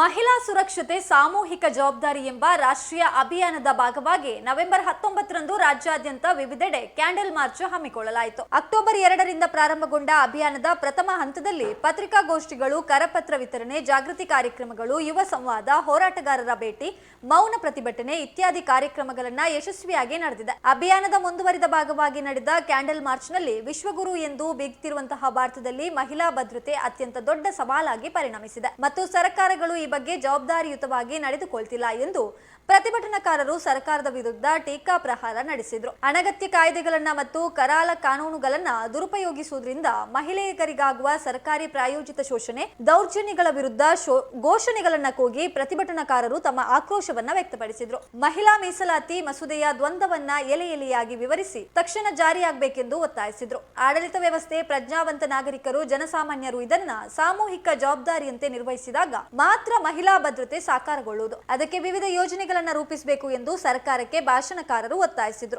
ಮಹಿಳಾ ಸುರಕ್ಷತೆ, ಸಾಮೂಹಿಕ ಜವಾಬ್ದಾರಿ ಎಂಬ ರಾಷ್ಟ್ರೀಯ ಅಭಿಯಾನದ ಭಾಗವಾಗಿ ನವೆಂಬರ್ ಹತ್ತೊಂಬತ್ತರಂದು ರಾಜ್ಯಾದ್ಯಂತ ವಿವಿಧೆಡೆ ಕ್ಯಾಂಡಲ್ ಮಾರ್ಚ್ ಹಮ್ಮಿಕೊಳ್ಳಲಾಯಿತು. ಅಕ್ಟೋಬರ್ ಎರಡರಿಂದ ಪ್ರಾರಂಭಗೊಂಡ ಅಭಿಯಾನದ ಪ್ರಥಮ ಹಂತದಲ್ಲಿ ಪತ್ರಿಕಾಗೋಷ್ಠಿಗಳು, ಕರಪತ್ರ ವಿತರಣೆ, ಜಾಗೃತಿ ಕಾರ್ಯಕ್ರಮಗಳು, ಯುವ ಸಂವಾದ, ಹೋರಾಟಗಾರರ ಭೇಟಿ, ಮೌನ ಪ್ರತಿಭಟನೆ ಇತ್ಯಾದಿ ಕಾರ್ಯಕ್ರಮಗಳನ್ನ ಯಶಸ್ವಿಯಾಗಿ ನಡೆದಿದೆ. ಅಭಿಯಾನದ ಮುಂದುವರಿದ ಭಾಗವಾಗಿ ನಡೆದ ಕ್ಯಾಂಡಲ್ ಮಾರ್ಚ್ನಲ್ಲಿ ವಿಶ್ವಗುರು ಎಂದು ಬೀಗ್ತಿರುವಂತಹ ಭಾರತದಲ್ಲಿ ಮಹಿಳಾ ಭದ್ರತೆ ಅತ್ಯಂತ ದೊಡ್ಡ ಸವಾಲಾಗಿ ಪರಿಣಮಿಸಿದೆ. ಮತ್ತು ಸರ್ಕಾರಗಳು ಬಗ್ಗೆ ಜವಾಬ್ದಾರಿಯುತವಾಗಿ ನಡೆದುಕೊಳ್ತಿಲ್ಲ ಎಂದು ಪ್ರತಿಭಟನಾಕಾರರು ಸರ್ಕಾರದ ವಿರುದ್ಧ ಟೀಕಾ ಪ್ರಹಾರ ನಡೆಸಿದ್ರು. ಅನಗತ್ಯ ಕಾಯ್ದೆಗಳನ್ನ ಮತ್ತು ಕರಾಲ ಕಾನೂನುಗಳನ್ನ ದುರುಪಯೋಗಿಸುವುದರಿಂದ ಮಹಿಳೆಯರಿಗಾಗುವ ಸರ್ಕಾರಿ ಪ್ರಾಯೋಜಿತ ಶೋಷಣೆ, ದೌರ್ಜನ್ಯಗಳ ವಿರುದ್ಧ ಘೋಷಣೆಗಳನ್ನ ಕೂಗಿ ಪ್ರತಿಭಟನಾಕಾರರು ತಮ್ಮ ಆಕ್ರೋಶವನ್ನ ವ್ಯಕ್ತಪಡಿಸಿದ್ರು. ಮಹಿಳಾ ಮೀಸಲಾತಿ ಮಸೂದೆಯ ದ್ವಂದ್ವವನ್ನ ಎಲೆ ಎಲೆಯಾಗಿ ವಿವರಿಸಿ ತಕ್ಷಣ ಜಾರಿಯಾಗಬೇಕೆಂದು ಒತ್ತಾಯಿಸಿದ್ರು. ಆಡಳಿತ ವ್ಯವಸ್ಥೆ ಪ್ರಜ್ಞಾವಂತ ನಾಗರಿಕರು, ಜನಸಾಮಾನ್ಯರು ಇದನ್ನ ಸಾಮೂಹಿಕ ಜವಾಬ್ದಾರಿಯಂತೆ ನಿರ್ವಹಿಸಿದಾಗ ಮಾತ್ರ ಮಹಿಳಾ ಭದ್ರತೆ ಸಾಕಾರಗೊಳ್ಳುವುದು. ಅದಕ್ಕೆ ವಿವಿಧ ಯೋಜನೆಗಳನ್ನ ರೂಪಿಸಬೇಕು ಎಂದು ಸರ್ಕಾರಕ್ಕೆ ಭಾಷಣಕಾರರು ಒತ್ತಾಯಿಸಿದ್ರು.